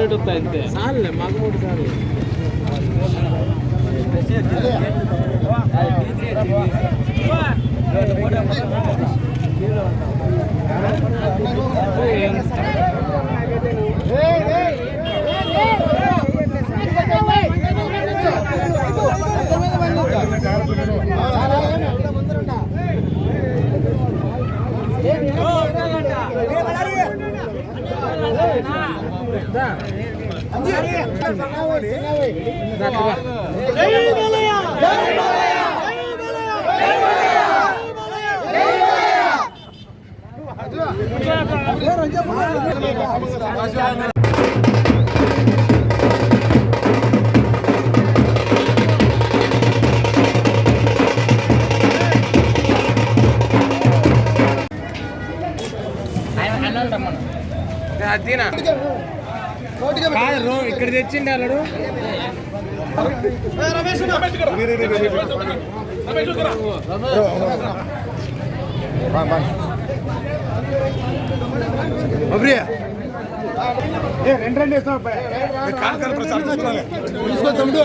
ಕಾಲಿಡುತ್ತಂತೆ ಸಾಲೇ ಮಗಮೂಡಿ ಸಾಲ. అదినా కాదు ఇక్కడ. తెచ్చిండి అల్లుడు రెండు రెండు తీసుకో తమ్ముడు.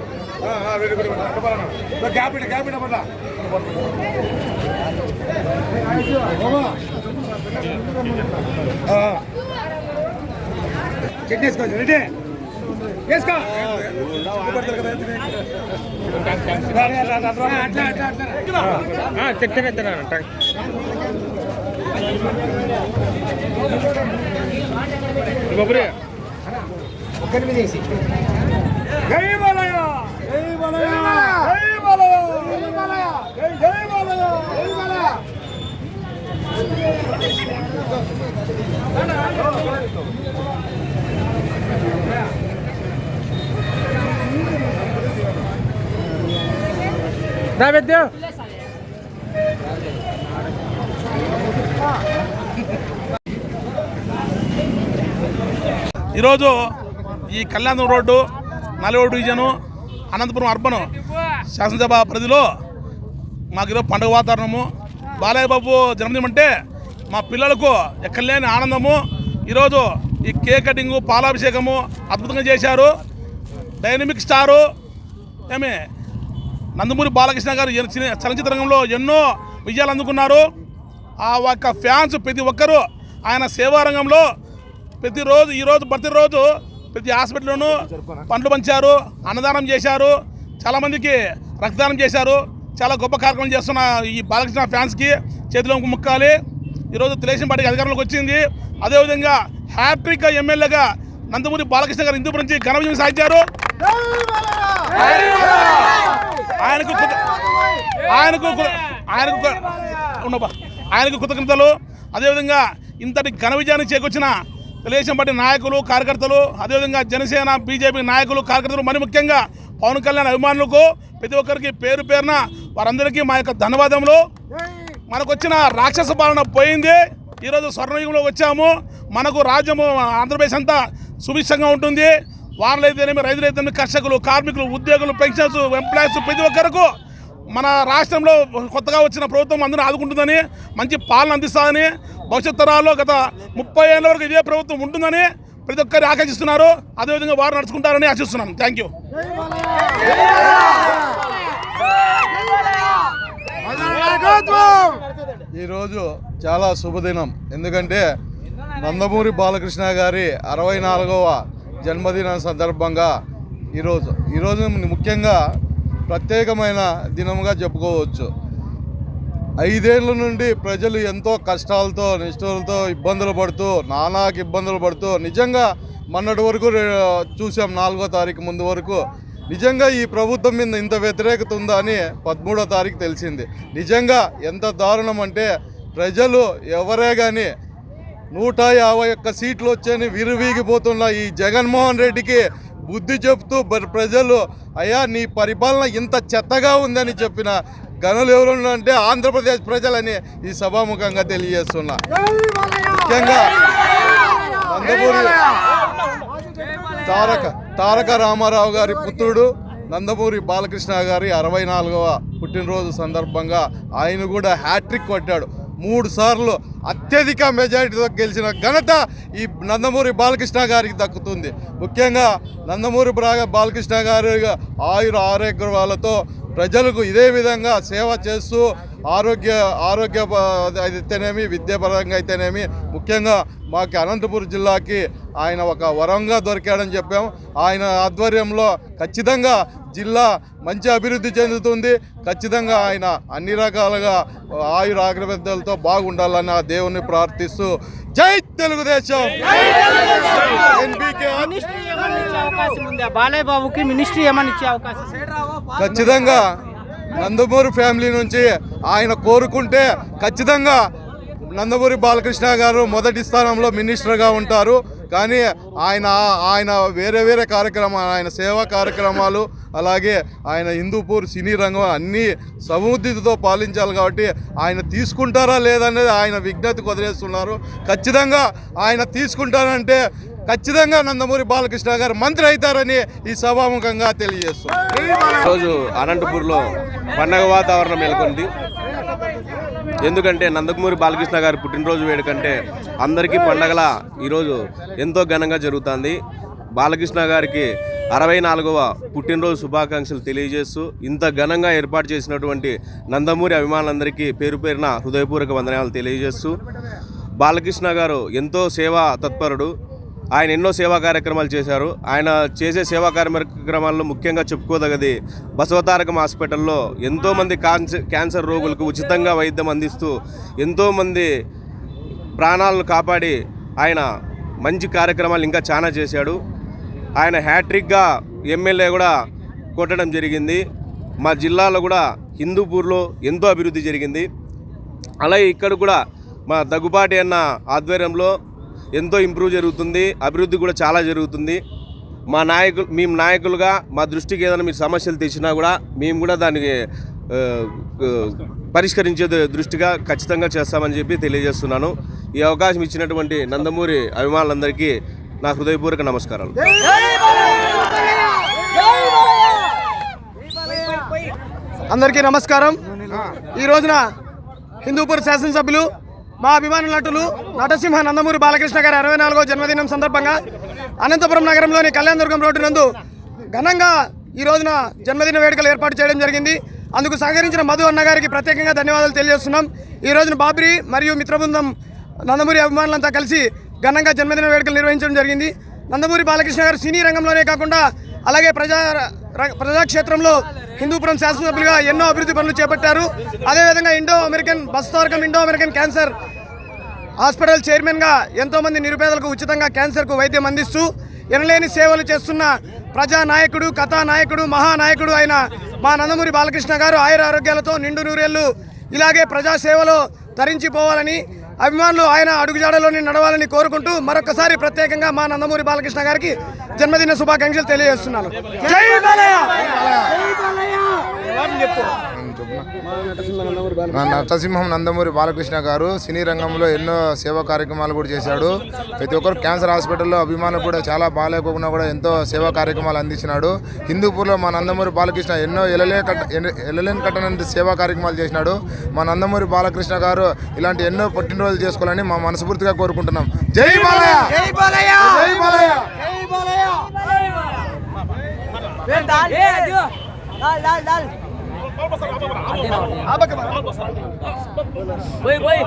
రే తమ్ముడు తీసుకోండి చెక్ చేసుకోవచ్చు రెడీ వేసుకో అట్లా అట్లా అట్లా తిట్టనెత్తనా బాబురే జై బాలయ్య జై బాలయ్య జై బాలయ్య జై బాలయ్య జై జై బాలయ్య జై బాలయ్య దా ఈరోజు ఈ కళ్యాణం రోడ్డు నలగోడు డివిజను అనంతపురం అర్బన్ శాసనసభ పరిధిలో మాకు ఈరోజు పండుగ వాతావరణము. బాలయ్య బాబు జన్మదినం అంటే మా పిల్లలకు ఎక్కడలేని ఆనందము. ఈరోజు ఈ కేక్ కటింగు పాలాభిషేకము అద్భుతంగా చేశారు. డైనమిక్ స్టారు ఏమి నందమూరి బాలకృష్ణ గారు చలనచిత్ర రంగంలో ఎన్నో విజయాలు అందుకున్నారు. ఆ ఒక్క ఫ్యాన్స్ ప్రతి ఒక్కరూ ఆయన సేవారంగంలో ప్రతిరోజు ఈరోజు ప్రతిరోజు ప్రతి హాస్పిటల్లోనూ పండ్లు పంచారు అన్నదానం చేశారు చాలామందికి రక్తదానం చేశారు. చాలా గొప్ప కార్యక్రమం చేస్తున్న ఈ బాలకృష్ణ ఫ్యాన్స్కి చేతిలో ముక్కాలి. ఈరోజు తెలుగుదేశం పార్టీకి అధికారంలోకి వచ్చింది. అదేవిధంగా హ్యాట్రిక్ ఎమ్మెల్యేగా నందమూరి బాలకృష్ణ గారు హిందూ నుంచి ఘన విజయం సాధించారు. ఆయనకు కృత- ఆయనకు ఆయనకు ఉండబా ఆయనకు కృతజ్ఞతలు. అదేవిధంగా ఇంతటి ఘన విజయాన్ని చేకూర్చిన తెలుగుదేశం పార్టీ నాయకులు కార్యకర్తలు అదేవిధంగా జనసేన బీజేపీ నాయకులు కార్యకర్తలు మరి ముఖ్యంగా పవన్ కళ్యాణ్ అభిమానులకు ప్రతి ఒక్కరికి పేరు పేరున వారందరికీ మా యొక్క ధన్యవాదములు. మనకు వచ్చిన రాక్షస పాలన పోయింది. ఈరోజు స్వర్ణయుగంలో వచ్చాము. మనకు రాజ్యము ఆంధ్రప్రదేశ్ అంతా సుభిక్షంగా ఉంటుంది. వారిలో అయితేనేమి రైతులు కర్షకులు కార్మికులు ఉద్యోగులు పెన్షన్స్ ఎంప్లాయీస్ ప్రతి ఒక్కరికి మన రాష్ట్రంలో కొత్తగా వచ్చిన ప్రభుత్వం అందరూ ఆదుకుంటుందని మంచి పాలన అందిస్తుందని భవిష్యత్ తరాల్లో గత ముప్పై ఏళ్ళ వరకు ఇదే ప్రభుత్వం ఉంటుందని ప్రతి ఒక్కరు ఆకాంక్షిస్తున్నారు. అదేవిధంగా వారు నడుచుకుంటారని ఆశిస్తున్నాను. థ్యాంక్ యూ ఈరోజు చాలా శుభదినం. ఎందుకంటే నందమూరి బాలకృష్ణ గారి అరవై నాలుగవ జన్మదిన సందర్భంగా ఈరోజు ఈరోజు ముఖ్యంగా ప్రత్యేకమైన దినముగా చెప్పుకోవచ్చు. ఐదేళ్ళ నుండి ప్రజలు ఎంతో కష్టాలతో నిష్ఠులతో ఇబ్బందులు పడుతూ నానాకి ఇబ్బందులు పడుతూ నిజంగా మొన్నటి వరకు చూసాం నాలుగో తారీఖు ముందు వరకు. నిజంగా ఈ ప్రభుత్వం మీద ఇంత వ్యతిరేకత ఉందా అని పదమూడో తారీఖు తెలిసింది. నిజంగా ఎంత దారుణం అంటే ప్రజలు ఎవరే కానీ నూట యాభై ఒక్క సీట్లు వచ్చని విరువీగిపోతున్న ఈ జగన్మోహన్ రెడ్డికి బుద్ధి చెప్తూ ప్రజలు అయ్యా నీ పరిపాలన ఇంత చెత్తగా ఉందని చెప్పిన గనులు ఎవరు అంటే ఆంధ్రప్రదేశ్ ప్రజలని ఈ సభాముఖంగా తెలియజేస్తున్నా. ముఖ్యంగా నందమూరి తారక తారక రామారావు గారి పుత్రుడు నందమూరి బాలకృష్ణ గారి అరవై నాలుగవ పుట్టినరోజు సందర్భంగా ఆయన కూడా హ్యాట్రిక్ కొట్టాడు. మూడు సార్లు అత్యధిక మెజారిటీతో గెలిచిన ఘనత ఈ నందమూరి బాలకృష్ణ గారికి దక్కుతుంది. ముఖ్యంగా నందమూరి బ్రా- బాలకృష్ణ గారి ఆయుర ఆరోగ్యాలతో ప్రజలకు ఇదే విధంగా సేవ చేస్తూ ఆరోగ్య ఆరోగ్య అయితేనేమి విద్యాపరంగా అయితేనేమి ముఖ్యంగా మాకు అనంతపురం జిల్లాకి ఆయన ఒక వరంగా దొరికాడని చెప్పాం. ఆయన ఆధ్వర్యంలో ఖచ్చితంగా జిల్లా మంచి అభివృద్ధి చెందుతుంది. ఖచ్చితంగా ఆయన అన్ని రకాలుగా ఆయుర ఆగ్రబద్ధలతో బాగుండాలని ఆ దేవుణ్ణి ప్రార్థిస్తూ జై తెలుగుదేశం. బాలయ్య బాబుకి మినిస్ట్రీ ఏమన్నా ఇచ్చే అవకాశం? ఖచ్చితంగా నందమూరి ఫ్యామిలీ నుంచి ఆయన కోరుకుంటే ఖచ్చితంగా నందమూరి బాలకృష్ణ గారు మొదటి స్థానంలో మినిస్టర్గా ఉంటారు. కానీ ఆయన ఆయన వేరే వేరే కార్యక్రమాలు ఆయన సేవా కార్యక్రమాలు అలాగే ఆయన హిందూపూర్ సినీ రంగం అన్నీ సముద్దితో పాలించాలి కాబట్టి ఆయన తీసుకుంటారా లేదనేది ఆయన విజ్ఞప్తి వదిలేస్తున్నారు. ఖచ్చితంగా ఆయన తీసుకుంటారంటే ఖచ్చితంగా నందమూరి బాలకృష్ణ గారు మంత్రి అవుతారని ఈ సభాముఖంగా తెలియజేస్తున్నారు ఈరోజు అనంతపూర్లో పండగ వాతావరణం నెలకొంది. ఎందుకంటే నందకుమూరి బాలకృష్ణ గారి పుట్టినరోజు వేడుకంటే అందరికీ పండగల ఈరోజు ఎంతో ఘనంగా జరుగుతుంది. బాలకృష్ణ గారికి అరవై నాలుగవ పుట్టినరోజు శుభాకాంక్షలు తెలియజేస్తూ ఇంత ఘనంగా ఏర్పాటు చేసినటువంటి నందమూరి అభిమానులందరికీ పేరు పేరున హృదయపూర్వక వందనాలు తెలియజేస్తూ బాలకృష్ణ గారు ఎంతో సేవా తత్పరుడు. ఆయన ఎన్నో సేవా కార్యక్రమాలు చేశారు. ఆయన చేసే సేవా కార్యక్రమాల్లో ముఖ్యంగా చెప్పుకోదగది బసవతారకం హాస్పిటల్లో ఎంతోమంది కాన్సర్ క్యాన్సర్ రోగులకు ఉచితంగా వైద్యం అందిస్తూ ఎంతోమంది ప్రాణాలను కాపాడి ఆయన మంచి కార్యక్రమాలు ఇంకా చాలా చేశాడు. ఆయన హ్యాట్రిక్గా ఎమ్మెల్యే కూడా కొట్టడం జరిగింది. మా జిల్లాలో కూడా హిందూపూర్లో ఎంతో అభివృద్ధి జరిగింది. అలాగే ఇక్కడ కూడా మా దగ్గుబాటి అన్న ఆధ్వర్యంలో ఎంతో ఇంప్రూవ్ జరుగుతుంది అభివృద్ధి కూడా చాలా జరుగుతుంది. మా నాయకులు మేము నాయకులుగా మా దృష్టికి ఏదైనా మీరు సమస్యలు తెచ్చినా కూడా మేము కూడా దానికి పరిష్కరించే దృష్టిగా ఖచ్చితంగా చేస్తామని చెప్పి తెలియజేస్తున్నాను. ఈ అవకాశం ఇచ్చినటువంటి నందమూరి అభిమానులందరికీ నా హృదయపూర్వక నమస్కారాలు. అందరికీ నమస్కారం. ఈ రోజున హిందూపూర్ శాసనసభ్యులు మా అభిమాన నటులు నటసింహ నందమూరి బాలకృష్ణ గారి అరవై నాలుగో జన్మదినం సందర్భంగా అనంతపురం నగరంలోని కళ్యాణదుర్గం రోడ్డు నందు ఘనంగా ఈ రోజున జన్మదిన వేడుకలు ఏర్పాటు చేయడం జరిగింది. అందుకు సహకరించిన మధు అన్నగారికి ప్రత్యేకంగా ధన్యవాదాలు తెలియజేస్తున్నాం. ఈ రోజున బాబ్రీ మరియు మిత్రబృందం నందమూరి అభిమానులంతా కలిసి ఘనంగా జన్మదిన వేడుకలు నిర్వహించడం జరిగింది. నందమూరి బాలకృష్ణ గారు సినీ రంగంలోనే కాకుండా అలాగే ప్రజా ప్రజాక్షేత్రంలో హిందూపురం శాసనసభ్యులుగా ఎన్నో అభివృద్ధి పనులు చేపట్టారు. అదేవిధంగా ఇండో అమెరికన్ బస్తారకం ఇండో అమెరికన్ క్యాన్సర్ హాస్పిటల్ చైర్మన్గా ఎంతోమంది నిరుపేదలకు ఉచితంగా క్యాన్సర్కు వైద్యం అందిస్తూ ఎనలేని సేవలు చేస్తున్న ప్రజానాయకుడు కథానాయకుడు మహానాయకుడు అయిన మా నందమూరి బాలకృష్ణ గారు ఆయుర ఆరోగ్యాలతో నిండు నూరేళ్ళు ఇలాగే ప్రజాసేవలో తరించిపోవాలని అభిమానులు ఆయన అడుగుజాడలోని నడవాలని కోరుకుంటూ మరొకసారి ప్రత్యేకంగా మా నందమూరి బాలకృష్ణ గారికి జన్మదిన శుభాకాంక్షలు తెలియజేస్తున్నాను. జై బాలయ్య! మా నరసింహం నందమూరి బాలకృష్ణ గారు సినీ రంగంలో ఎన్నో సేవా కార్యక్రమాలు కూడా చేశాడు. ప్రతి ఒక్కరు క్యాన్సర్ హాస్పిటల్లో అభిమానులు కూడా చాలా బాగాలేకోకుండా కూడా ఎంతో సేవా కార్యక్రమాలు అందించినాడు. హిందూపూర్లో మా నందమూరి బాలకృష్ణ ఎన్నో ఎలలే కట్ట ఎలలేని కట్టనంత సేవా కార్యక్రమాలు చేసినాడు. మా నందమూరి బాలకృష్ణ గారు ఇలాంటి ఎన్నో పుట్టినరోజులు చేసుకోవాలని మా మనస్ఫూర్తిగా కోరుకుంటున్నాం. జై బాలయ్య! జై బాలయ్య! జై బాలయ్య! ಅಲ್ಮಸ ಬೈ. ಬೈ